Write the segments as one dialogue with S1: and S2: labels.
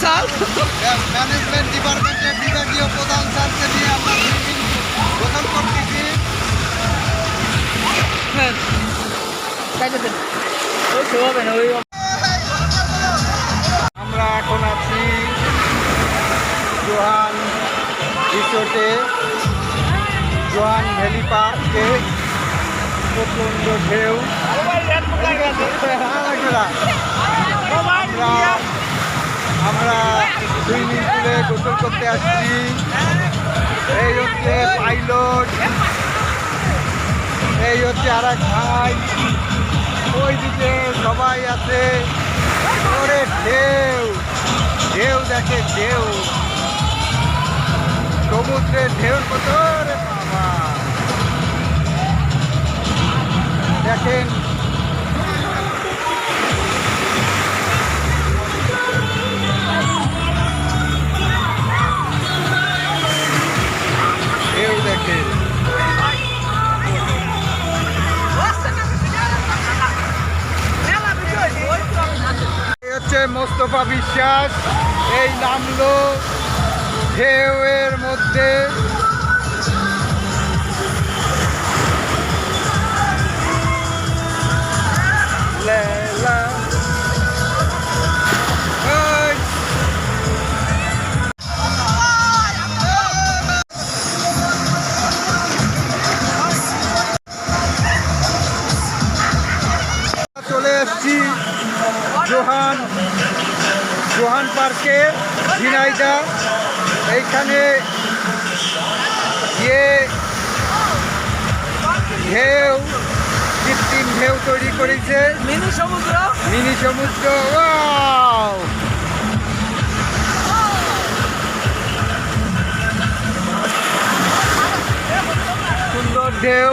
S1: Sir.
S2: Management ডিপার্টমেন্টের বিভাগীয় প্রধান স্যারকে নিয়ে আমরা গঠন করতেছি।
S1: হ্যাঁ।
S2: আমরা এখন আছি জোহান রিসোর্টে। জোহান ভ্যালি পার্কে। প্রচণ্ড ঢেউ আমরা আমরা সুইমিং পুলে গোসল করতে আসছি। এই হচ্ছে পাইলট এই হচ্ছে আর এক ভাই ওইদিকে সবাই আছে। ওরে ঢেউ। ঢেউ দেখে ঢেউ। সমুদ্রের ঢেউ কত মোস্তফা বিশ্বাস এই নামলো ঢেউয়ের মধ্যে। চলে এসছি। জোহান জোহান পার্কে ঝিনাইদা এইখানে গিয়ে ঢেউ কৃত্রিম ঢেউ তৈরি করেছে।
S1: মিনি সমুদ্র।
S2: মিনি সমুদ্র সুন্দর ঢেউ।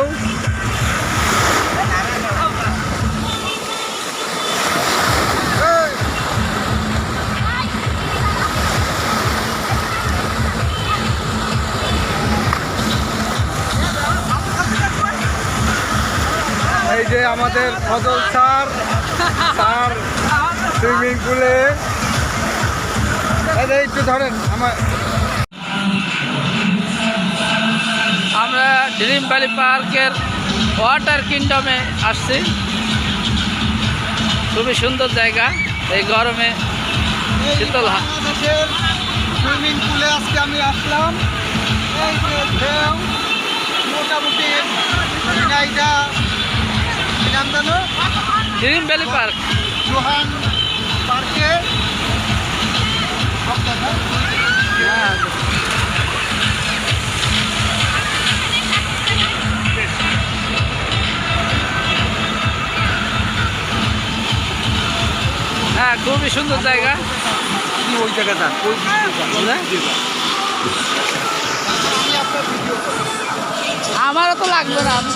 S2: এই যে আমাদের ফজল স্যার স্যার সুইমিং পুলে। একটু ধরেন আমার
S1: আমরা ড্রিম ভ্যালি পার্কের ওয়াটার কিংডমে আসছি। খুবই সুন্দর জায়গা এই গরমে শীতল
S2: সুইমিং পুলে আজকে আমি আসলাম। এই যে ঢেউ মোটামুটি কি নাম জানো
S1: ড্রিম ভ্যালি পার্ক
S2: জোহান পার্কে।
S1: হ্যাঁ খুবই সুন্দর জায়গা।
S2: কি ওই জায়গাটা? ওই
S1: আমারও তো লাগবে না। আমি